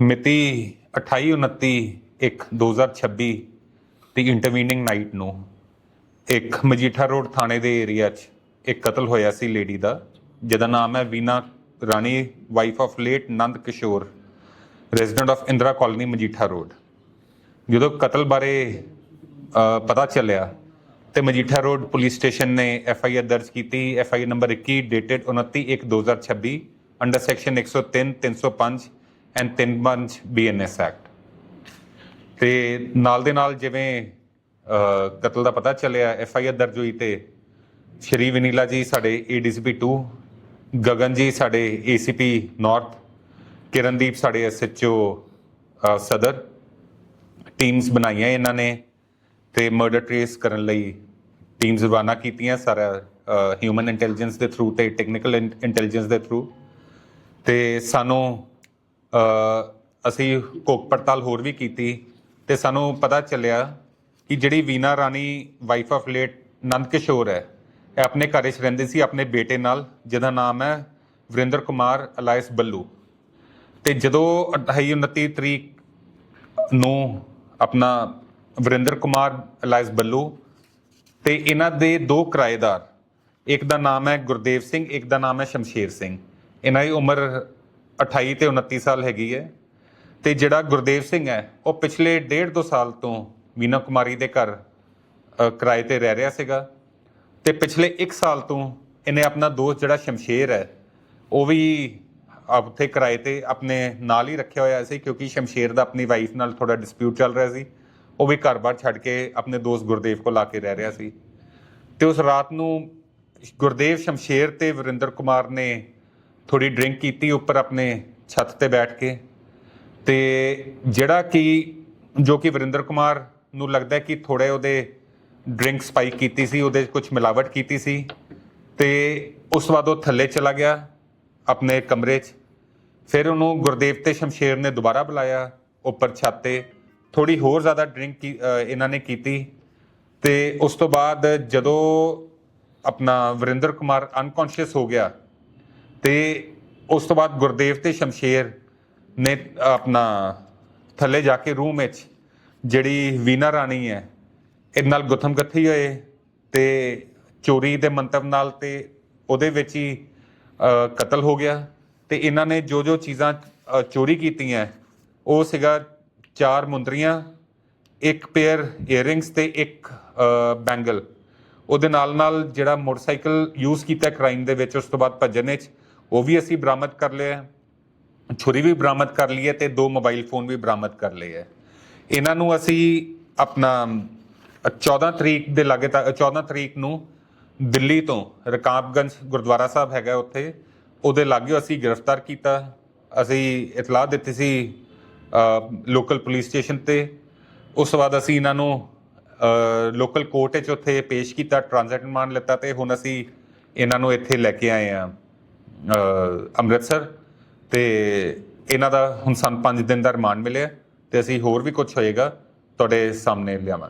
ਮਿਤੀ 28/29/1/2026 ਦੀ intervening night ਨੂੰ ਇੱਕ ਮਜੀਠਾ ਰੋਡ ਥਾਣੇ ਦੇ ਏਰੀਆ 'ਚ ਇੱਕ ਕਤਲ ਹੋਇਆ ਸੀ ਲੇਡੀ ਦਾ, ਜਿਹਦਾ ਨਾਮ ਹੈ Veena Rani wife of late Nand Kishore resident of Indira colony Majitha road. ਜਦੋਂ ਕਤਲ ਬਾਰੇ ਪਤਾ ਚੱਲਿਆ ਤੇ ਮਜੀਠਾ ਰੋਡ ਪੁਲਿਸ ਸਟੇਸ਼ਨ ਨੇ ਐਫ ਆਈ ਆਰ ਦਰਜ ਕੀਤੀ। F I R number 21 dated 29/1/2026 under section 103 305 and 305 BNS act. ਤੇ ਨਾਲ ਦੇ ਨਾਲ ਜਿਵੇਂ ਕਤਲ ਦਾ ਪਤਾ ਚੱਲਿਆ, ਐਫ ਆਈ ਆਰ ਦਰਜ ਹੋਈ ਤੇ ਸ਼੍ਰੀ ਵਿਨੀਲਾ ਜੀ ਸਾਡੇ ਏਡੀਸੀਪੀ 2 ਗਗਨ ਜੀ ਸਾਡੇ ਏਸੀਪੀ ਨਾਰਥ ਕਿਰਨਦੀਪ ਸਾਡੇ ਐਸਐਚਓ ਸਦਰ ਟੀਮਸ ਬਣਾਈਆਂ ਇਹਨਾਂ ਨੇ ਤੇ ਮਰਡਰ ਟ੍ਰੇਸ ਕਰਨ ਲਈ ਟੀਮਸ ਰਵਾਨਾ ਕੀਤੀਆਂ ਸਾਰਾ ਹਿਊਮਨ ਇੰਟੈਲੀਜੈਂਸ ਦੇ ਥਰੂ ਤੇ ਟੈਕਨੀਕਲ ਇੰਟੈਲੀਜੈਂਸ ਦੇ ਥਰੂ ਤੇ ਸਾਨੂੰ ਅਸੀਂ ਕੋਕ ਪੜਤਾਲ ਹੋਰ ਵੀ ਕੀਤੀ ਤੇ ਸਾਨੂੰ ਪਤਾ ਚੱਲਿਆ ਕਿ ਜਿਹੜੀ Veena Rani wife of late Nand Kishore ਹੈ, ਇਹ ਆਪਣੇ ਘਰ 'ਚ ਰਹਿੰਦੀ ਸੀ, ਆਪਣੇ ਬੇਟੇ ਨਾਲ, ਜਿਹਦਾ ਨਾਮ ਹੈ ਵਰਿੰਦਰ ਕੁਮਾਰ ਅਲਾਇਸ ਬੱਲੂ। ਤੇ ਜਦੋਂ 28 29 ਤਰੀਕ ਨੂੰ ਆਪਣਾ ਵਰਿੰਦਰ ਕੁਮਾਰ ਅਲਾਇਸ ਬੱਲੂ ਤੇ ਇਹਨਾਂ ਦੇ ਦੋ ਕਿਰਾਏਦਾਰ, ਇੱਕ ਦਾ ਨਾਮ ਹੈ ਗੁਰਦੇਵ ਸਿੰਘ, ਇੱਕ ਦਾ ਨਾਮ ਹੈ ਸ਼ਮਸ਼ੇਰ ਸਿੰਘ। ਇਹਨਾਂ ਦੀ ਉਮਰ 28 ਤੇ 29 ਸਾਲ ਹੈਗੀ ਹੈ ਤੇ ਜਿਹੜਾ ਗੁਰਦੇਵ ਸਿੰਘ ਹੈ, ਉਹ ਪਿਛਲੇ ਡੇਢ ਦੋ ਸਾਲ ਤੋਂ ਮੀਨਾ ਕੁਮਾਰੀ ਦੇ ਘਰ ਕਿਰਾਏ ਤੇ ਰਹਿ ਰਿਹਾ ਸੀਗਾ ਤੇ ਪਿਛਲੇ 1 ਸਾਲ ਤੋਂ ਇਹਨੇ ਆਪਣਾ ਦੋਸਤ ਜਿਹੜਾ ਸ਼ਮਸ਼ੇਰ ਹੈ, ਉਹ ਵੀ ਉੱਥੇ ਕਿਰਾਏ ਤੇ ਆਪਣੇ ਨਾਲ ਹੀ ਰੱਖਿਆ ਹੋਇਆ ਸੀ ਕਿਉਂਕਿ ਸ਼ਮਸ਼ੇਰ ਦਾ ਆਪਣੀ ਵਾਈਫ ਨਾਲ ਥੋੜਾ ਡਿਸਪਿਊਟ ਚੱਲ ਰਿਹਾ ਸੀ। ਉਹ ਵੀ ਘਰ-ਬਾਰ ਛੱਡ ਕੇ ਆਪਣੇ ਦੋਸਤ ਗੁਰਦੇਵ ਕੋਲ ਆ ਕੇ ਰਹਿ ਰਿਹਾ ਸੀ। ਤੇ ਉਸ ਰਾਤ ਨੂੰ ਗੁਰਦੇਵ ਸ਼ਮਸ਼ੇਰ ਤੇ ਵਰਿੰਦਰ ਕੁਮਾਰ ਨੇ ਥੋੜੀ ਡਰਿੰਕ ਕੀਤੀ ਉੱਪਰ ਆਪਣੇ ਛੱਤ ਤੇ ਬੈਠ ਕੇ। ਤੇ ਜਿਹੜਾ ਕਿ, ਜੋ ਕਿ ਵਰਿੰਦਰ ਕੁਮਾਰ ਨੂੰ ਲੱਗਦਾ ਕਿ ਥੋੜੇ ਉਹਦੇ ਡਰਿੰਕ ਸਪਾਈਕ ਕੀਤੀ ਸੀ, ਉਹਦੇ ਕੁਝ ਮਿਲਾਵਟ ਕੀਤੀ ਸੀ। ਤੇ ਉਸ ਤੋਂ ਬਾਅਦ ਉਹ ਥੱਲੇ ਚਲਾ ਗਿਆ ਆਪਣੇ ਕਮਰੇ 'ਚ। ਫਿਰ ਉਹਨੂੰ ਗੁਰਦੇਵ ਤੇ ਸ਼ਮਸ਼ੇਰ ਨੇ ਦੁਬਾਰਾ ਬੁਲਾਇਆ ਉੱਪਰ ਛੱਤ ਤੇ। ਥੋੜੀ ਹੋਰ ਜ਼ਿਆਦਾ ਡਰਿੰਕ ਇਹਨਾਂ ਨੇ ਕੀਤੀ। ਤੇ ਉਸ ਤੋਂ ਬਾਅਦ ਜਦੋਂ ਆਪਣਾ ਵਰਿੰਦਰ ਕੁਮਾਰ ਅਨਕੌਂਸ਼ੀਅਸ ਹੋ ਗਿਆ ਤੇ ਉਸ ਤੋਂ ਬਾਅਦ ਗੁਰਦੇਵ ਤੇ ਸ਼ਮਸ਼ੇਰ ਨੇ ਆਪਣਾ ਥੱਲੇ ਜਾ ਕੇ ਰੂਮ ਵਿੱਚ ਜਿਹੜੀ ਵੀਨਾ ਰਾਣੀ ਹੈ, ਇਹ ਨਾਲ ਗੁੱਥਮ ਗੱਥੀ ਹੋਏ ਤੇ ਚੋਰੀ ਦੇ ਮੰਤਵ ਨਾਲ ਤੇ ਉਹਦੇ ਵਿੱਚ ਹੀ ਕਤਲ ਹੋ ਗਿਆ ਤੇ ਇਹਨਾਂ ਨੇ ਜੋ ਜੋ ਚੀਜ਼ਾਂ ਚੋਰੀ ਕੀਤੀਆਂ, ਉਹ ਸੀਗਾ ਚਾਰ ਮੁੰਦਰੀਆਂ, ਇੱਕ ਪੇਅਰ 이어ਰਿੰਗਸ ਤੇ ਇੱਕ ਬੈਂਗਲ ਉਹਦੇ ਨਾਲ ਨਾਲ ਜਿਹੜਾ ਮੋਟਰਸਾਈਕਲ ਯੂਜ਼ ਕੀਤਾ ਕ੍ਰਾਈਮ ਦੇ ਵਿੱਚ, ਉਸ ਤੋਂ ਬਾਅਦ ਭੱਜਣ ਵਿੱਚ ਉਹ ਵੀ ਅਸੀਂ ਬਰਾਮਦ ਕਰ ਲਿਆ ਹੈ। ਛੁਰੀ ਵੀ ਬਰਾਮਦ ਕਰ ਲਈ ਹੈ ਤੇ ਦੋ ਮੋਬਾਈਲ ਫੋਨ ਵੀ ਬਰਾਮਦ ਕਰ ਲਏ ਹੈ। ਇਹਨਾਂ ਨੂੰ ਅਸੀਂ ਆਪਣਾ ਅ, 14 ਤਰੀਕ ਦੇ ਲਾਗੇ ਤੱਕ 14 ਤਰੀਕ ਨੂੰ ਦਿੱਲੀ ਤੋਂ ਰਕਾਬਗੰਜ ਗੁਰਦੁਆਰਾ ਸਾਹਿਬ ਹੈਗਾ ਉੱਥੇ ਉਹਦੇ ਲਾਗੇ ਅਸੀਂ ਗ੍ਰਿਫਤਾਰ ਕੀਤਾ। ਅਸੀਂ ਇਤਲਾਹ ਦਿੱਤੀ ਸੀ ਲੋਕਲ ਪੁਲਿਸ ਸਟੇਸ਼ਨ ਤੇ। ਉਸ ਤੋਂ ਬਾਅਦ ਅਸੀਂ ਇਹਨਾਂ ਨੂੰ ਲੋਕਲ ਕੋਰਟ 'ਚ ਉੱਥੇ ਪੇਸ਼ ਕੀਤਾ ਟ੍ਰਾਂਜ਼ਿਟ ਰਿਮਾਂਡ ਲਿੱਤਾ ਤੇ ਹੁਣ ਅਸੀਂ ਇਹਨਾਂ ਨੂੰ ਇੱਥੇ ਲੈ ਕੇ ਆਏ ਆ ਅੰਮ੍ਰਿਤਸਰ ਤੇ ਇਹਨਾਂ ਦਾ ਹੁਣ ਸਾਨੂੰ 5 ਦਿਨ ਦਾ ਰਿਮਾਂਡ ਮਿਲਿਆ ਤੇ ਅਸੀਂ ਹੋਰ ਵੀ ਕੁਝ ਹੋਏਗਾ, ਤੁਹਾਡੇ ਸਾਹਮਣੇ ਲਿਆਵਾਂਗੇ।